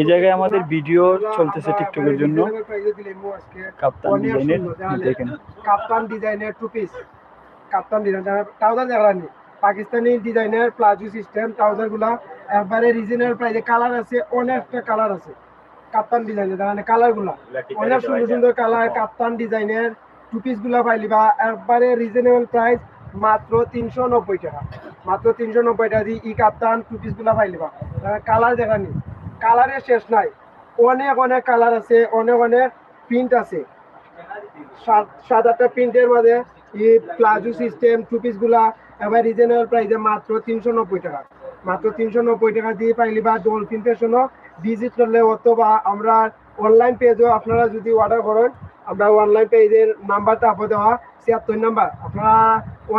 এই জায়গায় আমাদের ভিডিও চলতেছে টিকটকের জন্য। কাপ্তান ডিজাইনের দেখেন। কাপ্তান ডিজাইনের টু পিস কাপ্তান ডিজাইনের ট্রাউজার পাকিস্তানি ডিজাইনের প্লাজো সিস্টেম ট্রাউজারগুলা। একবারে রিজনেবল প্রাইসে কালার আছে অনেকটা কালার আছে। কাপ্তান ডিজাইনের দেখানি কালারগুলা। অনেক সুন্দর সুন্দর কালার কাপ্তান ডিজাইনের টু পিসগুলা পাইলিবা। একবারে রিজনেবল প্রাইস মাত্র তিনশো নব্বই টাকা। মাত্র তিনশো নব্বই টাকা দিয়ে ই কাপ্তান টু পিসগুলা পাইলিবা। কালার দেখানি কালারের শেষ নাই। অনেক অনেক কালার আছে, অনেক অনেক প্রিন্ট আছে। সাত আটটা প্রিন্টের মাঝে এই প্লাজো সিস্টেম টু পিসগুলা, এবার রিজনেবল প্রাইসে মাত্র তিনশো নব্বই টাকা। মাত্র তিনশো নব্বই টাকা দিয়ে পাইলি বা ডলফিন ফ্যাশনও ভিজিট করলে অথবা আমরা অনলাইন পেজও আপনারা যদি অর্ডার করেন, আমরা অনলাইন পেজের নাম্বারটা আপো দেওয়া, ছিয়াত্তর নাম্বার আপনারা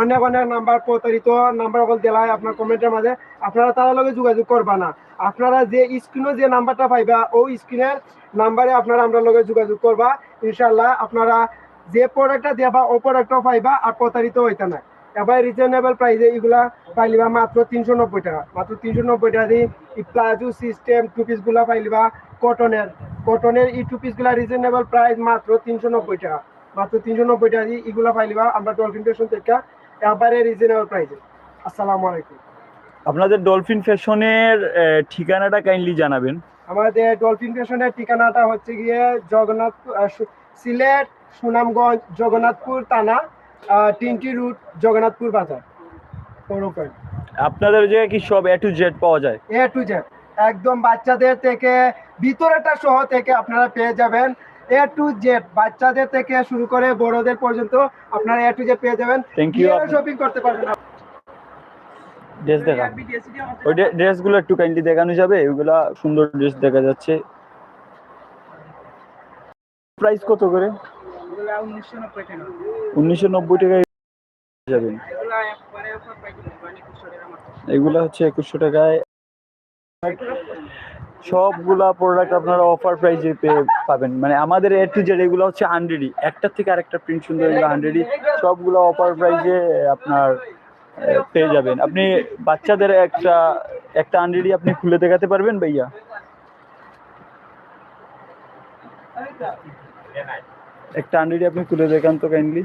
অনেক অনেক নাম্বার প্রতারিত নাম্বার অকল দেলায় আপনার কমেন্টের মাঝে। আপনারা তার লগে যোগাযোগ করবা না। আপনারা যে স্ক্রিনে যে নাম্বারটা পাইবা, ওই স্ক্রিনের নাম্বারে আপনারা আমরা লগে যোগাযোগ করবা। ইনশাল্লাহ আপনারা যে প্রোডাক্টটা দেবা ও প্রোডাক্টও পাইবা, আর প্রতারিত হইতে না। এবার রিজনেবল প্রাইসে এগুলা পাইলিবা মাত্র তিনশো নব্বই টাকা। মাত্র তিনশো নব্বই টাকা দিয়ে প্লাজো সিস্টেম টু পিসগুলা পাইলিবা কটনের কটনের এই টু পিসগুলা রিজনেবল প্রাইস মাত্র তিনশো নব্বই টাকা। মাত্র তিনশো নব্বই টাকা দিয়ে এগুলা পাইলিবা আমরা ডলফিন ফ্যাশন থেকে এবারে রিজনেবল প্রাইসে আসসালামু আলাইকুম। আপনাদের ডলফিন ফ্যাশনের ঠিকানাটা কাইন্ডলি জানাবেন। আমাদের ডলফিন ফ্যাশনের ঠিকানাটা হচ্ছে গিয়ে জগন্নাথ সিলেট সুনামগঞ্জ জগন্নাথপুর থানা তিনটি রুট জগন্নাথপুর বাজার। আপনাদের জায়গায় কি সব এ টু জেড পাওয়া যায়? এ টু জেড একদম বাচ্চাদের থেকে ভিতরেটা সহ থেকে আপনারা পেয়ে যাবেন এ টু জেড বাচ্চাদের থেকে শুরু করে বড়দের পর্যন্ত আপনারা এ টু জেড পেয়ে যাবেন। Thank you. শপিং করতে পারবেন ড্রেস দেখান ওই ড্রেসগুলো একটু কাইন্ডলি দেখানো যাবে ওইগুলা সুন্দর ড্রেস দেখা যাচ্ছে। প্রাইস কত করে? উনিশশো নব্বই টাকায় যাবেন। এগুলা হচ্ছে একুশশো টাকায়। সবগুলা প্রোডাক্ট আপনারা অফার প্রাইসে পেয়ে পাবেন। মানে আমাদের এ টু জেড এগুলো হচ্ছে হান্ড্রেডই একটার থেকে আরেকটা প্রিন্ট সুন্দর এগুলো হান্ড্রেডই সবগুলো অফার প্রাইসে আপনার পেয়ে যাবেন। আপনি বাচ্চাদের একটা একটা হান্ড্রেডই আপনি খুলে দেখাতে পারবেন ভাইয়া? একটা হান্ড্রেডই আপনি খুলে দেখান তো কাইন্ডলি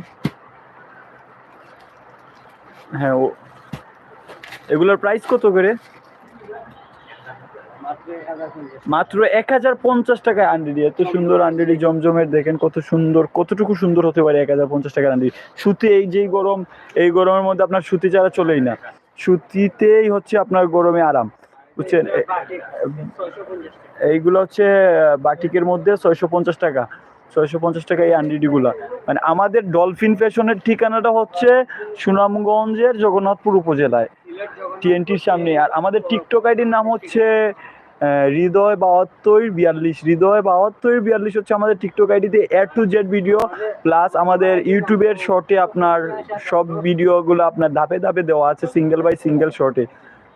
হ্যাঁ ও, এগুলোর প্রাইস কত করে? মাত্র এক হাজার পঞ্চাশ টাকায় আন্ডিডি এত সুন্দর আন্ডিডি জমজমের দেখেন কত সুন্দর, কতটুকু সুন্দর হতে পারে এক হাজার পঞ্চাশ টাকার আন্ডিডি সুতি এই যেই গরম, এই গরমের মধ্যে আপনার সুতি ছাড়া চলেই না। সুতিতেই হচ্ছে আপনার গরমে আরাম, বুঝছেন? এইগুলো হচ্ছে বাটিকের মধ্যে ছয়শো পঞ্চাশ টাকা, ছয়শো পঞ্চাশ টাকা এই আন্ডিডি গুলা মানে আমাদের ডলফিন ফ্যাশনের ঠিকানাটা হচ্ছে সুনামগঞ্জের জগন্নাথপুর উপজেলায় টিএনটির সামনে আর আমাদের টিকটক আইডির নাম হচ্ছে হৃদয় বাহাত্তর বিয়াল্লিশ। হৃদয় বাহাত্তর বিয়াল্লিশ হচ্ছে আমাদের টিকটক আইডিতে A to Z video plus আমাদের ইউটিউবের শর্টে আপনার সব ভিডিওগুলো আপনার ধাপে ধাপে দেওয়া আছে সিঙ্গেল বাই সিঙ্গেল শর্টে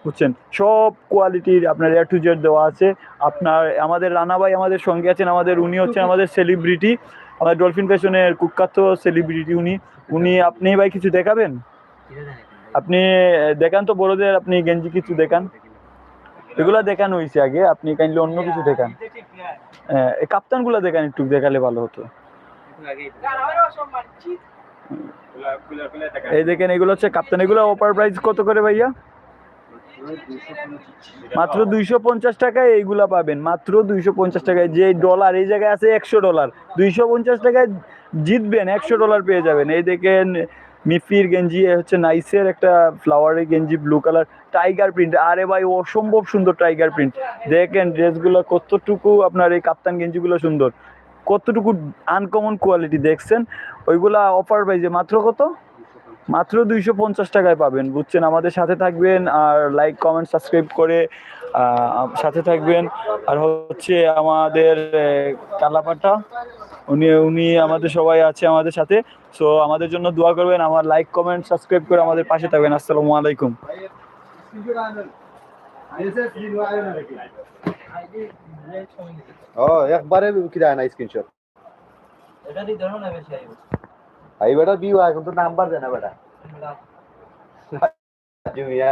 বুঝছেন? সব কোয়ালিটির আপনার এ টু জেড দেওয়া আছে। আপনার, আমাদের রানা ভাই আমাদের সঙ্গে আছেন, আমাদের উনি হচ্ছেন আমাদের সেলিব্রিটি আমাদের ডলফিন ফ্যাশনের কুখ্যাত সেলিব্রিটি উনি। উনি, আপনি ভাই কিছু দেখাবেন? আপনি, দেখান তো বড়দের, আপনি গেঞ্জি কিছু দেখান। এগুলা দেখানো হয়েছে আগে আপনি কাইন্ডলি অন্য কিছু দেখান। হ্যাঁ এই কাপ্তানগুলো দেখান একটু দেখালে ভালো হতো। এই দেখেন এগুলো হচ্ছে কাপ্তান। এগুলো অপার প্রাইস কত করে ভাইয়া? মাত্র দুইশো পঞ্চাশ টাকায় এইগুলা পাবেন। মাত্র দুইশো পঞ্চাশ টাকায়। যে ডলার এই জায়গায় আছে একশো ডলার দুইশো পঞ্চাশ টাকায় জিতবেন একশো ডলার পেয়ে যাবেন। এই দেখেন মিফির গেঞ্জি হচ্ছে নাইসের একটা ফ্লাওয়ারের গেঞ্জি ব্লু কালার টাইগার প্রিন্ট আরে ভাই অসম্ভব সুন্দর টাইগার প্রিন্ট দেখেন ড্রেসগুলো কতটুকু আপনার এই কাপ্তান গেঞ্জিগুলো সুন্দর। কতটুকু আনকমন কোয়ালিটি দেখছেন? ওইগুলা অফার পাইছে মাত্র কত? মাত্র দুইশো পঞ্চাশ টাকায় পাবেন, বুঝছেন? আমাদের সাথে থাকবেন আর লাইক কমেন্ট সাবস্ক্রাইব করে সাথে থাকবেন। আর হচ্ছে আমাদের কালাপাটা। উনি উনি আমাদের সবাই আছে আমাদের সাথে। সো আমাদের জন্য দোয়া করবেন আমার লাইক কমেন্ট সাবস্ক্রাইব করে আমাদের পাশে থাকবেন। আসসালামু আলাইকুম। ও একবারে কিরা না স্ক্রিনশট আই বেটা বিউ এখন তো নাম্বার দেনা বেটা। জুমিয়া।